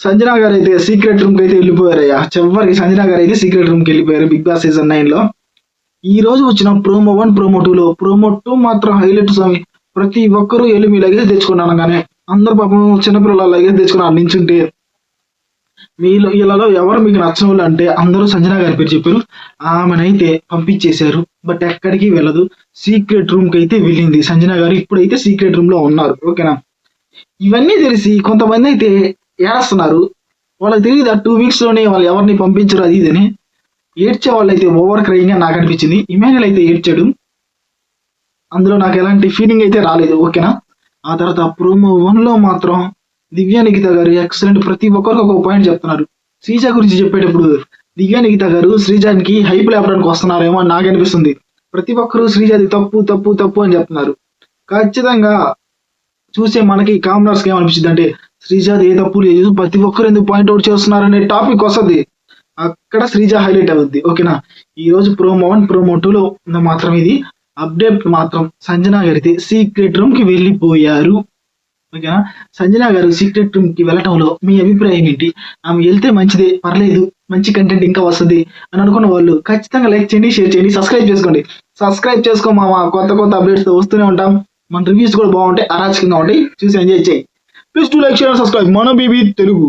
సంజనా గారు అయితే సీక్రెట్ రూమ్కి అయితే వెళ్ళిపోయారయ్యా. చివరికి సంజనా గారు అయితే సీక్రెట్ రూమ్కి వెళ్ళిపోయారు బిగ్ బాస్ సీజన్ నైన్లో. ఈ రోజు వచ్చిన ప్రోమో వన్ ప్రోమో టూ లో ప్రోమో టూ మాత్రం హైలైట్ స్వామి. ప్రతి ఒక్కరూ వెళ్ళి మీ లగేజ్ తెచ్చుకున్నాను కానీ అందరు పాపం చిన్నపిల్లల లగేజ్ తెచ్చుకున్నారు నించుంటే మీలో వీళ్ళలో ఎవరు మీకు నచ్చిన వాళ్ళు అంటే అందరూ సంజనా గారి పేరు చెప్పారు. ఆమెనైతే పంపించేశారు బట్ ఎక్కడికి వెళ్ళదు. సీక్రెట్ రూమ్కి అయితే వెళ్ళింది. సంజనా గారు ఇప్పుడైతే సీక్రెట్ రూమ్లో ఉన్నారు. ఓకేనా? ఇవన్నీ తెలిసి కొంతమంది అయితే ఏడుస్తున్నారు. వాళ్ళకి తెలియదు ఆ టూ వీక్స్లోనే వాళ్ళు ఎవరిని పంపించరు అది ఇదని. ఏడ్చే వాళ్ళు అయితే ఓవర్ క్రయింగ్ నాకు అనిపించింది. ఇమాన్యుల్ అయితే ఏడ్చాడు. అందులో నాకు ఎలాంటి ఫీలింగ్ అయితే రాలేదు ఓకేనా ఆ తర్వాత ప్రోమో వన్లో మాత్రం దివ్యా నిఖిత గారు ఎక్సలెంట్ ప్రతి ఒక్కరికి ఒక పాయింట్ చెప్తున్నారు. శ్రీజ గురించి చెప్పేటప్పుడు దివ్యా నిఖిత గారు శ్రీజానికి హైప్ లేపడానికి వస్తున్నారేమో అని నాకు అనిపిస్తుంది. ప్రతి ఒక్కరూ శ్రీజాది తప్పు తప్పు తప్పు అని చెప్తున్నారు. ఖచ్చితంగా చూసే మనకి కామ్రాస్కి ఏమనిపించింది అంటే శ్రీజాది ఏ తప్పు లేదు ప్రతి ఒక్కరు ఎందుకు పాయింట్ అవుట్ చేస్తున్నారు అనే టాపిక్ వస్తుంది. అక్కడ శ్రీజ హైలైట్ అవుద్ది. ఓకేనా ఈ రోజు ప్రోమో వన్ ప్రోమో టూ లో ఉన్న మాత్రం ఇది. అప్డేట్ మాత్రం సంజనా గారితే సీక్రెట్ రూమ్కి వెళ్ళిపోయారు. ఓకేనా సంజనా గారు సీక్రెట్ రూమ్కి వెళ్ళటంలో మీ అభిప్రాయం ఏంటి? ఆమె వెళ్తే మంచిదే పర్లేదు మంచి కంటెంట్ ఇంకా వస్తుంది అని అనుకున్న వాళ్ళు ఖచ్చితంగా లైక్ చేయండి షేర్ చేయండి సబ్స్క్రైబ్ చేసుకోండి. సబ్స్క్రైబ్ చేసుకో మా కొత్త కొత్త అప్డేట్స్తో వస్తూనే ఉంటాం. మన రివ్యూస్ కూడా బాగుంటాయి అరాచకంగా ఉంటాయి. చూసి ఎంజాయ్ చేయి. Please to like share subscribe మన బీబీ తెలుగు